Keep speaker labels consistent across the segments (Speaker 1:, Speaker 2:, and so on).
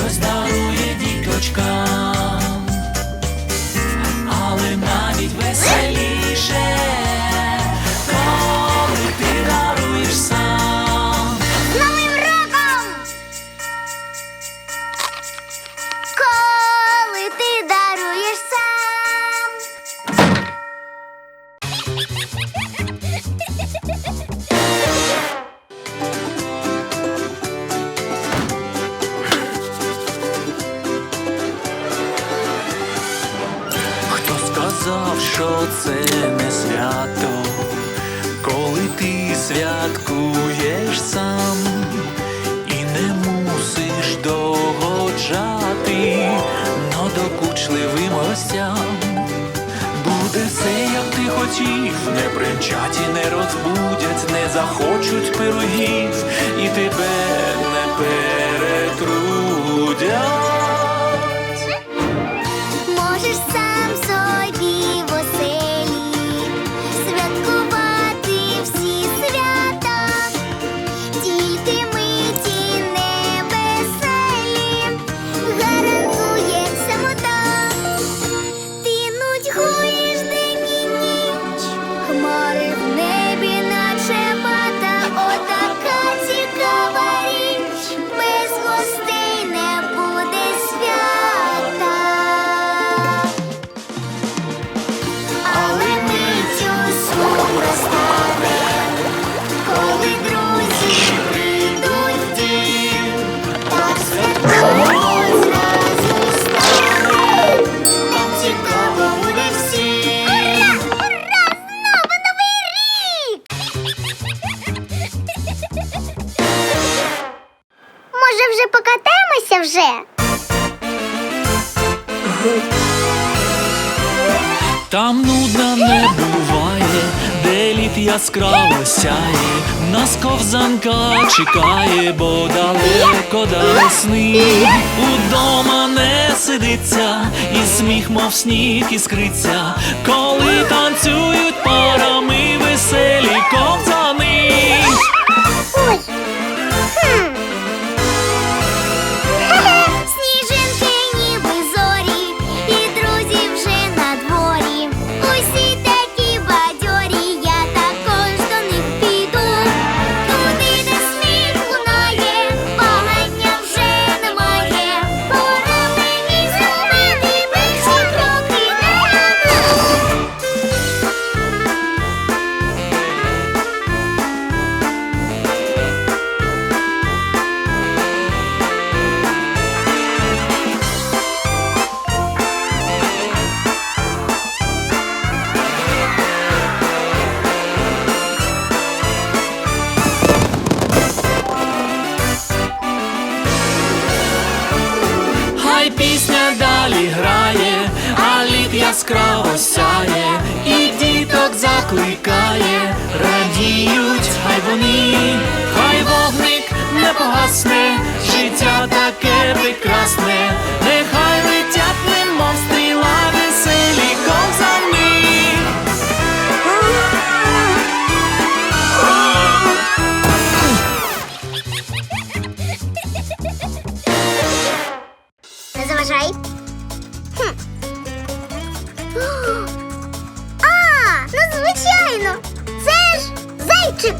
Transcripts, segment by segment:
Speaker 1: щось дарує діточка. святкуєш сам і не мусиш догоджати, но докучливим гостям буде все, як ти хотів, не примчать і не розбудять, не захочуть пирогів і тебе.
Speaker 2: Вже.
Speaker 1: Там нудна не буває, де літ яскраво сяє, нас ковзанка чекає, бо далеко до весни. Удома не сидиться, і сміх, мов сніг іскриться, коли танцюють парами веселі ковзанки. пісня далі грає, а лід яскраво сяє, і діток закликає, радіють, хай вони, хай вогник не погасне, життя таке прекрасне.
Speaker 2: Це ж зайчик!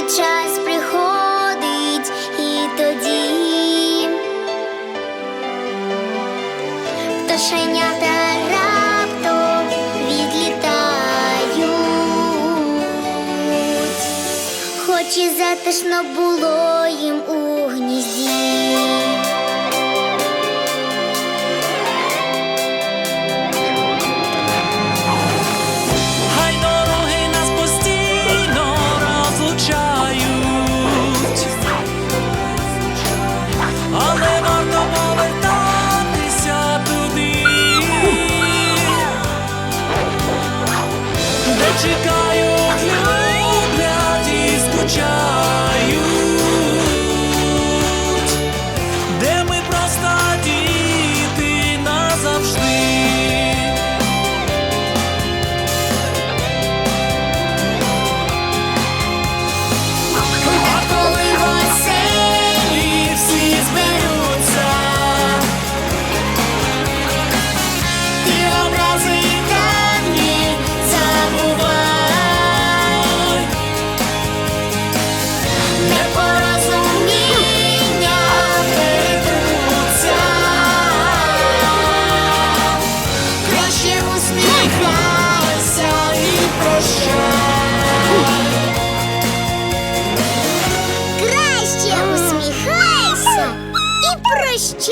Speaker 2: час приходить і тоді пташенята раптом відлітають, хоч і затишно було їм у. Прощі!